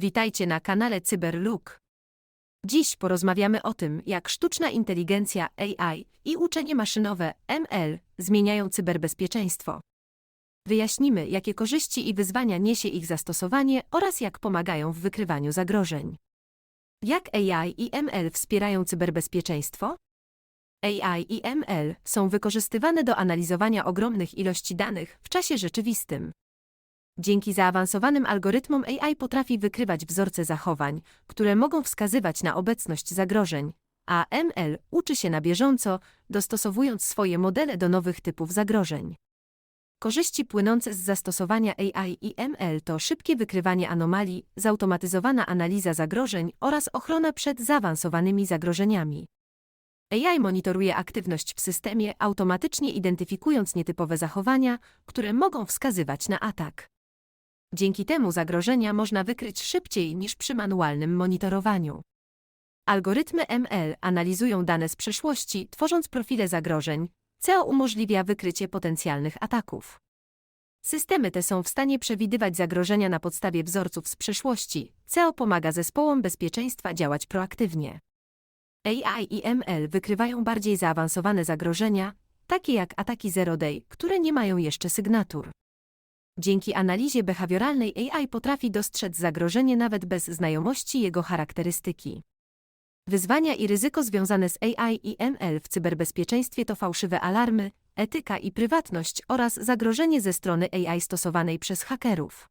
Witajcie na kanale CyberLook. Dziś porozmawiamy o tym, jak sztuczna inteligencja AI i uczenie maszynowe ML zmieniają cyberbezpieczeństwo. Wyjaśnimy, jakie korzyści i wyzwania niesie ich zastosowanie oraz jak pomagają w wykrywaniu zagrożeń. Jak AI i ML wspierają cyberbezpieczeństwo? AI i ML są wykorzystywane do analizowania ogromnych ilości danych w czasie rzeczywistym. Dzięki zaawansowanym algorytmom AI potrafi wykrywać wzorce zachowań, które mogą wskazywać na obecność zagrożeń, a ML uczy się na bieżąco, dostosowując swoje modele do nowych typów zagrożeń. Korzyści płynące z zastosowania AI i ML to szybkie wykrywanie anomalii, zautomatyzowana analiza zagrożeń oraz ochrona przed zaawansowanymi zagrożeniami. AI monitoruje aktywność w systemie, automatycznie identyfikując nietypowe zachowania, które mogą wskazywać na atak. Dzięki temu zagrożenia można wykryć szybciej niż przy manualnym monitorowaniu. Algorytmy ML analizują dane z przeszłości, tworząc profile zagrożeń, co umożliwia wykrycie potencjalnych ataków. Systemy te są w stanie przewidywać zagrożenia na podstawie wzorców z przeszłości, co pomaga zespołom bezpieczeństwa działać proaktywnie. AI i ML wykrywają bardziej zaawansowane zagrożenia, takie jak ataki Zero Day, które nie mają jeszcze sygnatur. Dzięki analizie behawioralnej AI potrafi dostrzec zagrożenie nawet bez znajomości jego charakterystyki. Wyzwania i ryzyko związane z AI i ML w cyberbezpieczeństwie to fałszywe alarmy, etyka i prywatność oraz zagrożenie ze strony AI stosowanej przez hakerów.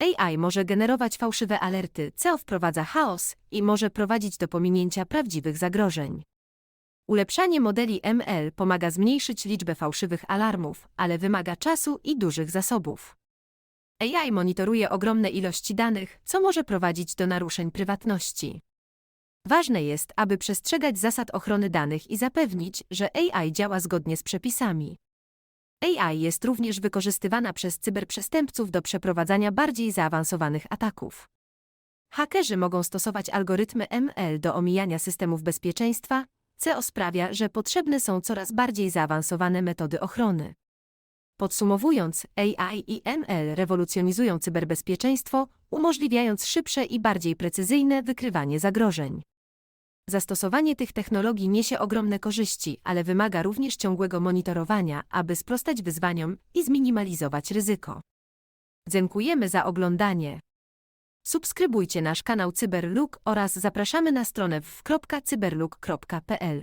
AI może generować fałszywe alerty, co wprowadza chaos i może prowadzić do pominięcia prawdziwych zagrożeń. Ulepszanie modeli ML pomaga zmniejszyć liczbę fałszywych alarmów, ale wymaga czasu i dużych zasobów. AI monitoruje ogromne ilości danych, co może prowadzić do naruszeń prywatności. Ważne jest, aby przestrzegać zasad ochrony danych i zapewnić, że AI działa zgodnie z przepisami. AI jest również wykorzystywana przez cyberprzestępców do przeprowadzania bardziej zaawansowanych ataków. Hakerzy mogą stosować algorytmy ML do omijania systemów bezpieczeństwa, co sprawia, że potrzebne są coraz bardziej zaawansowane metody ochrony. Podsumowując, AI i ML rewolucjonizują cyberbezpieczeństwo, umożliwiając szybsze i bardziej precyzyjne wykrywanie zagrożeń. Zastosowanie tych technologii niesie ogromne korzyści, ale wymaga również ciągłego monitorowania, aby sprostać wyzwaniom i zminimalizować ryzyko. Dziękujemy za oglądanie. Subskrybujcie nasz kanał Cyberlook oraz zapraszamy na stronę www.cyberlook.pl.